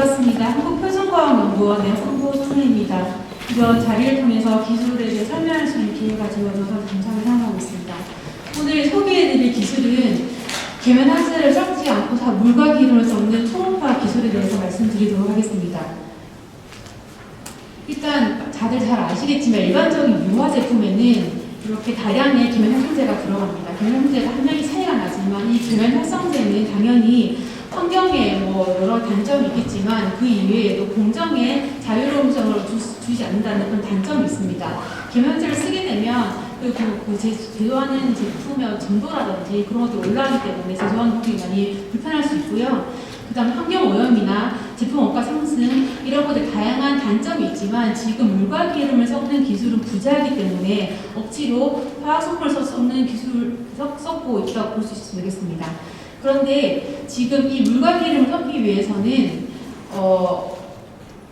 반갑습니다. 한국표준과학연구원의 홍보 손혜입니다. 이번 자리를 통해서 기술에 대해 설명할 수 있는 기회가 주어져서 감사를 생각하고 있습니다. 오늘 소개해드릴 기술은 계면 한자를 섞지 않고 다 물과 기름을 섞는 초음파 기술에 대해서 말씀드리도록 하겠습니다. 일단 다들 잘 아시겠지만 일반적인 유화 제품에는 이렇게 다량의 계면 활성제가 들어갑니다. 계면 활성제가 함량이 차이가 나지만 이 계면 활성제는 당연히 환경에 뭐 여러 단점이 있겠지만 그 이외에도 공정에 자유로움성을 주, 주지 않는다는 그런 단점이 있습니다. 계면제를 쓰게 되면 그, 그, 그 제, 제조하는 제품의 점도라든지 그런 것들이 올라가기 때문에 제조하는 부분이 많이 불편할 수 있고요. 그 다음 환경 오염이나 제품 원가 상승 이런 것들 다양한 단점이 있지만 지금 물과 기름을 섞는 기술은 부재하기 때문에 억지로 화학성분을 써- 섞는 기술을 섞- 섞고 있다고 볼 수 있겠습니다. 그런데 지금 이 물과 기름을 섞기 위해서는 어,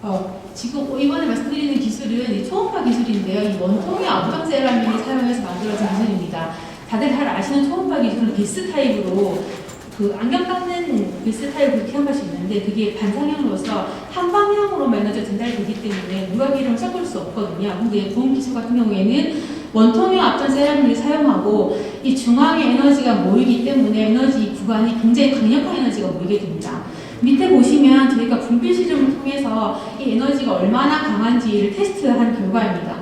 어, 지금 이번에 말씀드리는 기술은 이 초음파 기술인데요. 이 원통의 압력 세라믹을 사용해서 만들어진 기술입니다. 다들 잘 아시는 초음파 기술은 비스 타입으로 그 안경 닦는 비스 타입을 그렇게 사용할 수 있는데 그게 반상형으로서 한 방향으로만 에너지가 전달되기 때문에 물과 기름을 섞을 수 없거든요. 근데 보험 기술 같은 경우에는 원통형 압전 세라믹을 사용하고 이 중앙에 에너지가 모이기 때문에 에너지 구간이 굉장히 강력한 에너지가 모이게 됩니다. 밑에 보시면 저희가 분필 실험을 통해서 이 에너지가 얼마나 강한지를 테스트한 결과입니다.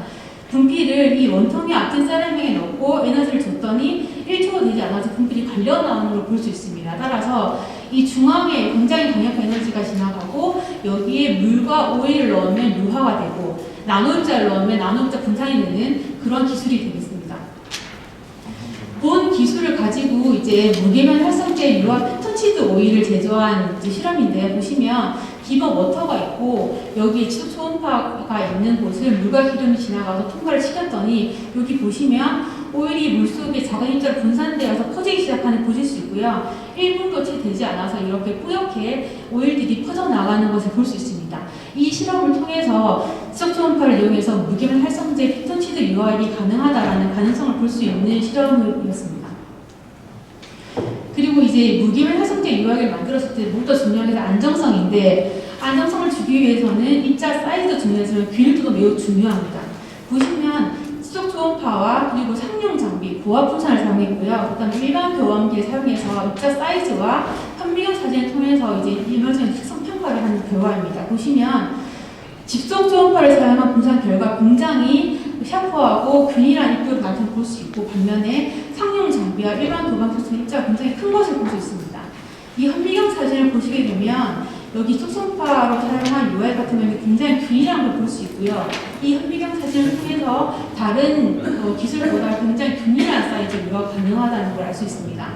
분필을 이 원통의 압진 세라믹에 넣고 에너지를 줬더니 1초가 되지 않아서 분필이 갈려 나오는 걸 볼 수 있습니다. 따라서 이 중앙에 굉장히 강력한 에너지가 지나가고 여기에 물과 오일을 넣으면 유화가 되고 나노입자를 넣으면 나노입자 분산이 되는 그런 기술이 되겠습니다. 본 기술을 가지고 이제 무계면 활성제 유화 페토치드 오일을 제조한 실험인데 보시면 기본 워터가 있고 여기 초- 초음파가 있는 곳을 물과 기름이 지나가서 통과를 시켰더니 여기 보시면 오일이 물속에 작은 입자로 분산되어서 퍼지기 시작하는 걸 보실 수 있고요. 1분도 채 되지 않아서 이렇게 뿌옇게 오일들이 퍼져나가는 것을 볼 수 있습니다. 이 실험을 통해서 지적 초음파를 이용해서 무계면 활성제 피톤치드 유화율이 가능하다라는 가능성을 볼 수 있는 실험이었습니다. 그리고 이제 무기면 활성제 유화를 만들었을 때 무엇보다 중요한 게 안정성인데 안정성을 주기 위해서는 입자 사이즈도 중요하지만 균일도도 매우 중요합니다. 보시면 수적 초음파와 그리고 상용 장비, 고압 풍선을 사용했고요. 그다음에 일반 교환기를 사용해서 입자 사이즈와 현미경 사진을 통해서 이제 일반적인 특성 평가를 하는 결과입니다. 보시면 직속 초음파를 사용한 분산 결과 굉장히 샤프하고 균일한 입도를 나타나 볼수 있고 반면에 상용 장비와 일반 도방 소스는 입자가 굉장히 큰 것을 볼 수 있습니다. 이 현미경 사진을 보시게 되면 여기 초음파로 사용한 UI 같은 경우는 굉장히 균일한 걸 볼 수 있고요. 이 현미경 사진을 통해서 다른 어, 기술보다 굉장히 균일한 사이즈 유화가 가능하다는 걸 알 수 있습니다.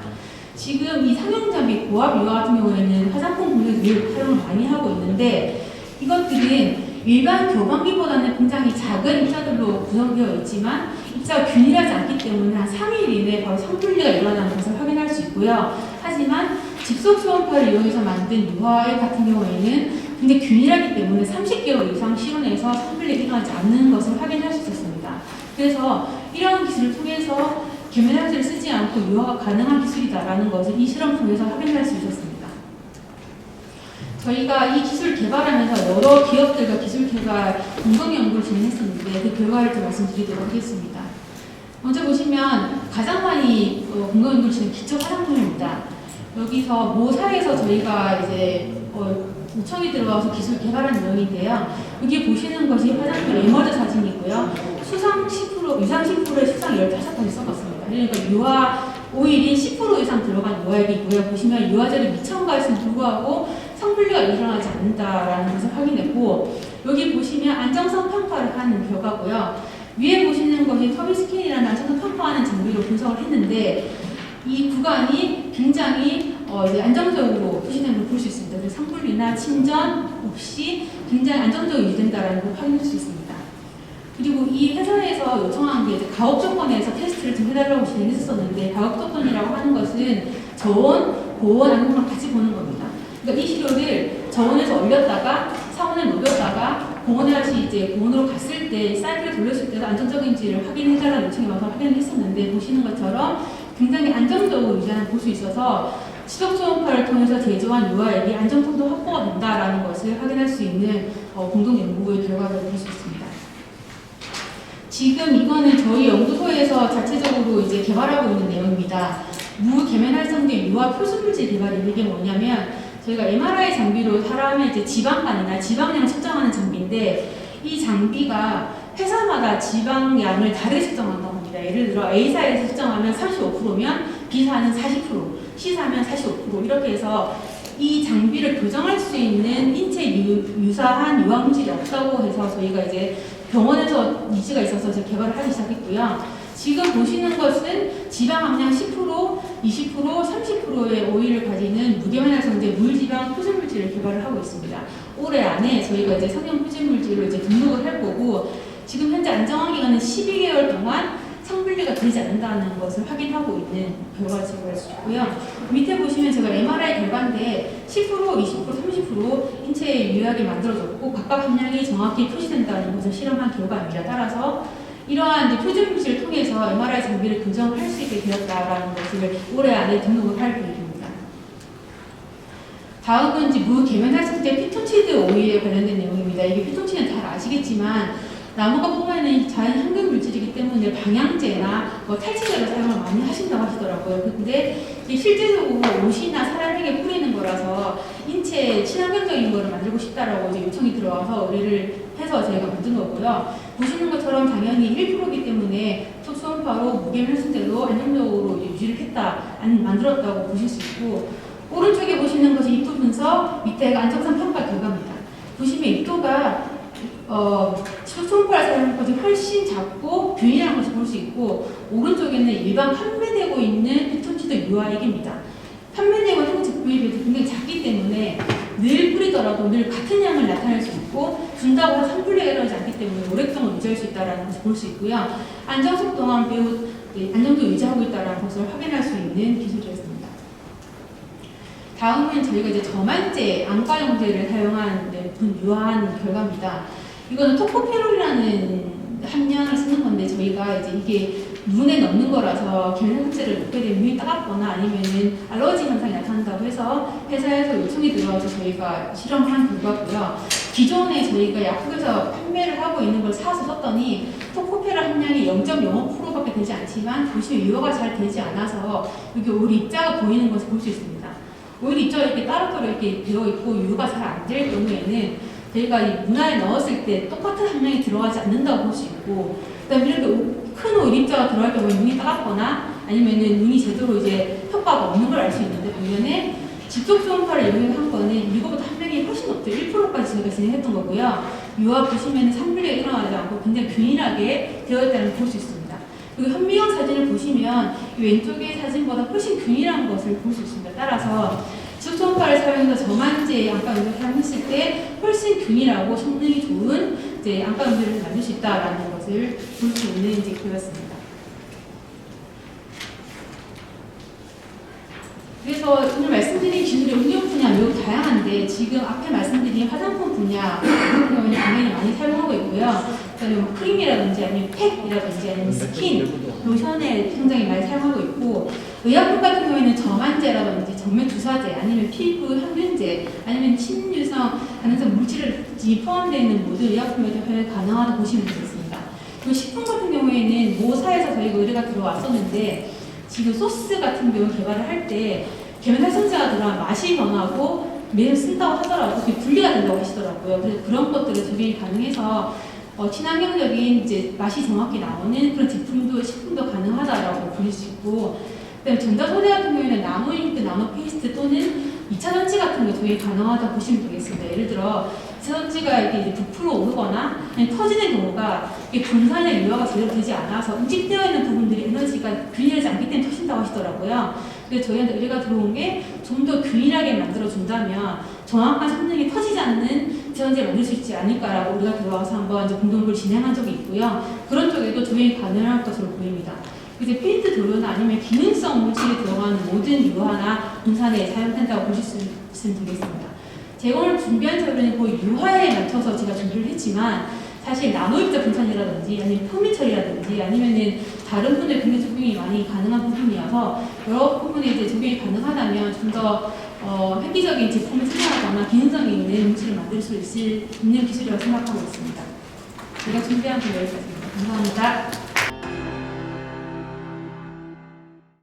지금 이 상용 장비 고압 유화 같은 경우에는 화장품 공장에서 매우 활용을 많이 하고 있는데 이것들은 일반 교반기보다는 굉장히 작은 입자들로 구성되어 있지만 입자가 균일하지 않기 때문에 한 3일 이내에 바로 성분리가 일어나는 것을 확인할 수 있고요. 하지만 직속 초음파를 이용해서 만든 유화액 같은 경우에는 굉장히 균일하기 때문에 30개월 이상 실온에서 성분리가 일어나지 않는 것을 확인할 수 있었습니다. 그래서 이런 기술을 통해서 계면화제를 쓰지 않고 유화가 가능한 기술이다라는 것을 이 실험 통해서 확인할 수 있었습니다. 저희가 이 기술 개발하면서 여러 기업들과 기술 개발 공동 연구를 진행했었는데 그 결과를 좀 말씀드리도록 하겠습니다. 먼저 보시면 가장 많이 어, 공동 연구를 진행 기초 화장품입니다. 여기서 모사에서 저희가 이제 어, 요청이 들어와서 기술 개발한 내용인데요. 여기 보시는 것이 화장품 에머드 사진이고요. 수상 10%, 유상 10%의 수상 15가지 써봤습니다. 그러니까 유화 오일이 10% 이상 들어간 유화액이고요. 보시면 유화제를 미첨가했음에도 불구하고 성분리가 일어나지 않는다라는 것을 확인했고 여기 보시면 안정성 평가를 하는 결과고요. 위에 보시는 것이 터비스킨이라는 안정성 평가하는 장비로 분석을 했는데 이 구간이 굉장히 어, 이제 안정적으로 표시된 걸볼수 있습니다. 성분리나 침전 없이 굉장히 안정적으로 유지된다라는 걸 확인할 수 있습니다. 그리고 이 회사에서 요청한 게 이제 가혹 조건에서 테스트를 좀 해달라고 진행했었는데 가혹 조건이라고 하는 것은 저온, 고온, 안정성 같이 보는 겁니다. 그러니까 이 시료를 저온에서 올렸다가 상온에 녹였다가 공원에 다시 이제 공원으로 갔을 때 사이클을 돌렸을 때도 안정적인지를 확인해달라는 요청이 와서 확인을 했었는데 보시는 것처럼 굉장히 안정적으로 유지하는 볼수 있어서 지속 초음파를 통해서 제조한 유화액이 안정성도 확보가 된다라는 것을 확인할 수 있는 어, 공동 연구의 결과를 볼수 있습니다. 지금 이거는 저희 연구소에서 자체적으로 이제 개발하고 있는 내용입니다. 무계면 활성제 유화 표수물질 개발이 이게 뭐냐면 저희가 MRI 장비로 사람의 이제 지방간이나 지방량을 측정하는 장비인데 이 장비가 회사마다 지방량을 다르게 측정한다 고 합니다. 예를 들어 A사에서 측정하면 35%면 B사는 40%, C사면 45% 이렇게 해서 이 장비를 교정할 수 있는 인체 유, 유사한 유황물질이 없다고 해서 저희가 이제 병원에서 니즈가 있어서 이제 개발을 하기 시작했고요. 지금 보시는 것은 지방 함량 10%, 20%, 30%의 오일을 가지는 무계면활성제 물지방 표준물질을 개발을 하고 있습니다. 올해 안에 저희가 이제 성형 표준물질로 이제 등록을 할 거고 지금 현재 안정화 기간은 12개월 동안 성분리가 되지 않는다는 것을 확인하고 있는 수 있고요. 밑에 보시면 제가 MRI 결과인데 10%, 20%, 30% 인체에 유효하게 만들어졌고 각각 함량이 정확히 표시된다는 것을 실험한 결과입니다. 따라서 이러한 이제 표준물질을 통해서 MRI 장비를 교정할 수 있게 되었다라는 것을 올해 안에 등록을 할 계획입니다. 다음은 무계면활성제 피톤치드 오일에 관련된 내용입니다. 이게 피톤치드는 잘 아시겠지만 나무가 뿜어내는 자연 때문에 방향제나 뭐 탈취제로 사용을 많이 하신다고 하시더라고요. 근데 실제적으로 옷이나 사람에게 뿌리는 거라서 인체에 친환경적인 거를 만들고 싶다라고 이제 요청이 들어와서 의뢰를 해서 저희가 만든 거고요. 보시는 것처럼 당연히 1%이기 때문에 초초음파로 무게면순대로 안정적으로 유지를 했다, 안, 만들었다고 보실 수 있고 오른쪽에 보시는 것이 입도 분석, 밑에가 안정성 평가 결과입니다. 보시면 입도가 어, 사용한 것이 훨씬 작고 균일한 것을 볼 수 있고 오른쪽에는 일반 판매되고 있는 피톤치드 유아액입니다. 판매되고 있는 제품에 비해서 굉장히 작기 때문에 늘 뿌리더라도 늘 같은 양을 나타낼 수 있고 준다고 산불리가 일어나지 않기 때문에 오랫동안 유지할 수 있다는 것을 볼 수 있고요. 안정성 또한 매우 네, 안정도 유지하고 있다는 것을 확인할 수 있는 기술이었습니다. 다음은 저희가 이제 저만제 안과 용제를 사용한 네, 분 유아한 결과입니다. 이거는 토코페롤이라는 함량을 쓰는 건데 저희가 이제 이게 눈에 넣는 거라서 결혈제를 넣게 되면 눈이 따갑거나 아니면은 알러지 현상이 나타난다고 해서 회사에서 요청이 들어와서 저희가 실험한 결과고요. 기존에 저희가 약국에서 판매를 하고 있는 걸 사서 썼더니 토코페롤 함량이 0.05%밖에 되지 않지만 보시면 유효가 잘 되지 않아서 여기 오리 입자가 보이는 것을 볼 수 있습니다. 오일 입자가 이렇게 따로따로 이렇게 되어 있고 유효가 잘 안 될 경우에는 저희가 이 문화에 넣었을 때 똑같은 함량이 들어가지 않는다고 볼 수 있고 그다음에 이렇게 오- 큰 오일 입자가 들어갈 경우에 눈이 따갑거나 아니면은 눈이 제대로 이제 효과가 없는 걸 알 수 있는데 반면에 직접 초음파를 이용한 거는 이거보다 함량이 훨씬 높죠. 1%까지 저희가 진행했던 거고요. 유화 보시면 산불리가 일어나지 않고 굉장히 균일하게 되어 있다는 걸 볼 수 있습니다. 그리고 현미경 사진을 보시면 이 왼쪽의 사진보다 훨씬 균일한 것을 볼 수 있습니다. 따라서 직초음파를 사용해서 저만제 안과용제를 사용했을 때 훨씬 균일하고 성능이 좋은 이제 안과용제를 만들 수 있다라는 것을 볼 수 있는 이제 그였습니다. 그래서 오늘 말씀드린 기술의 응용 분야 매우 다양한데 지금 앞에 말씀드린 화장품 분야 같은 경우는 굉장히 많이 사용하고 있고요. 그다음에 뭐 크림이라든지 아니면 팩이라든지 아니면 스킨, 로션에 굉장히 많이 사용하고 있고 의약품 같은 경우에는 점안제라든지 정면 주사제 아니면 피부 항균제 아니면 친유성 가능성 물질이 포함되어 있는 모든 의약품에 대해 가능하다고 보시면 되겠습니다. 그리고 식품 같은 경우에는 모사에서 저희가 의뢰가 들어왔었는데 지금 소스 같은 경우 개발을 할 때 계면활성제가 들어간 맛이 변하고 매일 쓴다고 하더라도 그게 분리가 된다고 하시더라고요. 그래서 그런 것들을 적용이 가능해서 어, 친환경적인 이제 맛이 정확히 나오는 그런 제품도 식품도 가능하다라고 보실 수 있고 그다음에 전자소재 같은 경우에는 나노 잉크, 나노 페이스트 또는 2차 전지 같은 게 저희 가능하다 보시면 되겠습니다. 예를 들어 2차 전지가 이게 이제 부풀어 오르거나 터지는 경우가 분산의 유화가 제대로 되지 않아서 응집되어 있는 부분들이 에너지가 균일하지 않기 때문에 터진다고 하시더라고요. 그래서 저희한테 의뢰가 들어온 게 좀 더 균일하게 만들어준다면 정확한 성능이 터지지 않는 제원제를 만들 수 있지 않을까라고 우리가 들어와서 한번 이제 공동을 진행한 적이 있고요. 그런 쪽에도 조용히 가능할 것으로 보입니다. 이제 페인트 도료나 아니면 기능성 물질이 들어가는 모든 유화나 분산에 사용된다고 보실 수 있으면 되겠습니다. 오늘 준비한 자료는 거의 유화에 맞춰서 제가 준비를 했지만 사실 나노입자 분산이라든지 아니면 표면 처리라든지 아니면은 다른 분의 국내 적용이 많이 가능한 부분이어서 여러 부분에 이제 적용이 가능하다면 좀더 어, 획기적인 제품을 생산하거나 기능성이 있는 음식을 만들 수 있을, 있는 기술이라고 생각하고 있습니다. 제가 준비한 건 여기까지입니다. 감사합니다.